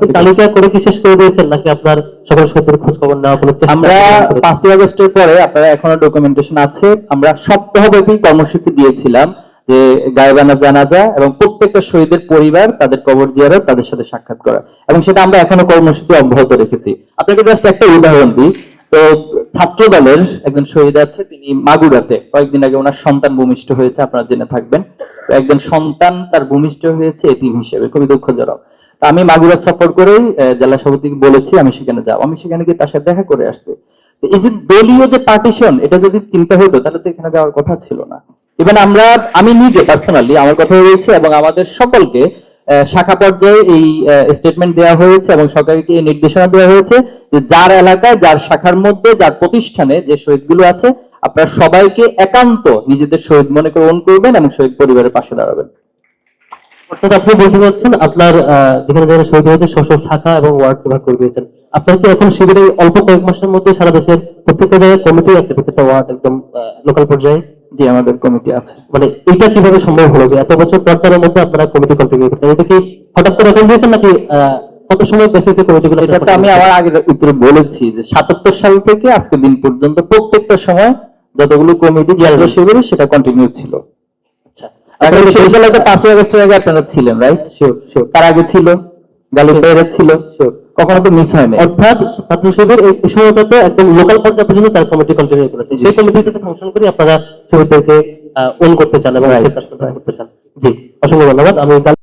আপনি তালিকা করে কি শেষ করে দিয়েছেন নাকি আপনার সকল খোঁজ খবর নেওয়া আমরা পাঁচই আগস্টের পরে আপনারা এখনও ডকুমেন্টেশন আছে, আমরা সপ্তাহব্যাপী কর্মসূচি দিয়েছিলাম যে গায়েবানা জানাজা এবং প্রত্যেকটা শহীদের পরিবার তাদের কবর তাদের সাথে সাক্ষাৎ করা। এবং সেটা আমরা এখনও কর্মসূচি অব্যাহত রেখেছি। আপনাকে জাস্ট একটা উদাহরণ দিই। তো ছাত্র দলের একজন শহীদ আছে, তিনি মাগুরাতে। কয়েকদিন আগে ওনার সন্তান ভূমিষ্ঠ হয়েছে, আপনারা জেনে থাকবেন। একজন সন্তান তার ভূমিষ্ঠ হয়েছে এতিম হিসেবে, খুবই দুঃখজনক। আমি মাগুরা সফর আহ, জেলা সভাপতিকে বলেছি আমি সেখানে যাব। আমি সেখানে গিয়ে তার সাথে দেখা করে আসছি। এই যে দলীয় যে পার্টিশন এটা যদি চিন্তা হতো তাহলে তো এখানে যাওয়ার কথা ছিল না। ইভেন আমরা আমি নিজে পার্সোনালি আমার কথা রয়েছে এবং আমাদের সকলকে শাখা পর্যায়ে এই স্টেটমেন্ট দেওয়া হয়েছে এবং সরকারকে এই নির্দেশনা দেওয়া হয়েছে যে যার এলাকায় যার শাখার মধ্যে যার প্রতিষ্ঠানে যে শহীদগুলো আছে আপনারা সবাইকে একান্ত নিজেদের শহীদ মনে করে করবেন এবং শহীদ পরিবারের পাশে দাঁড়াবেন। অর্থাৎ আপনি বলতে চাচ্ছেন আপনার যেখানে যেখানে শহীদ হয়েছে স্ব শাখা এবং ওয়ার্ড বিভাগ করে দিয়েছেন। আপনার কি এখন শিবিরে অল্প কয়েক মাসের মধ্যে সারা দেশের প্রত্যেকটা জায়গায় কমিটি আছে প্রত্যেকটা ওয়ার্ড একদম লোকাল পর্যায়ে? আমাদের কমিটি আছে। মানে এটা কীভাবে সম্ভব হলো যে এত বছর পর্যায়ের মধ্যে আপনারা কমিটি কন্টিনিউ করছেন এটা কি হঠাৎ করে এখন দিয়েছেন নাকি কত সময় বেসিসে কমিটিগুলো এটা তো আমি আমার আগের উত্তরে বলেছি যে সাতাত্তর সাল থেকে আজকে দিন পর্যন্ত প্রত্যেকটা সময় যতগুলো কমিটি জেলা শিবিরে সেটা কন্টিনিউ ছিল। এখন সেই সালে তো পাঁচই আগস্টের আগে আপনারা ছিলেন রাইট শিওর শিওর তার আগে ছিল গালিপাইরে ছিল শিওর কখনো তো মিস হয় না অর্থাৎ ছাত্র শিবির এই সময়টাতে একদম লোকাল পর্যায়ে পর্যন্ত তার কমিটি কন্টিনিউ করেছে সেই কমিটিতে ফাংশন করে আপনারা ওন করতে চান এবং করতে চান। জি অসংখ্য ধন্যবাদ। আমি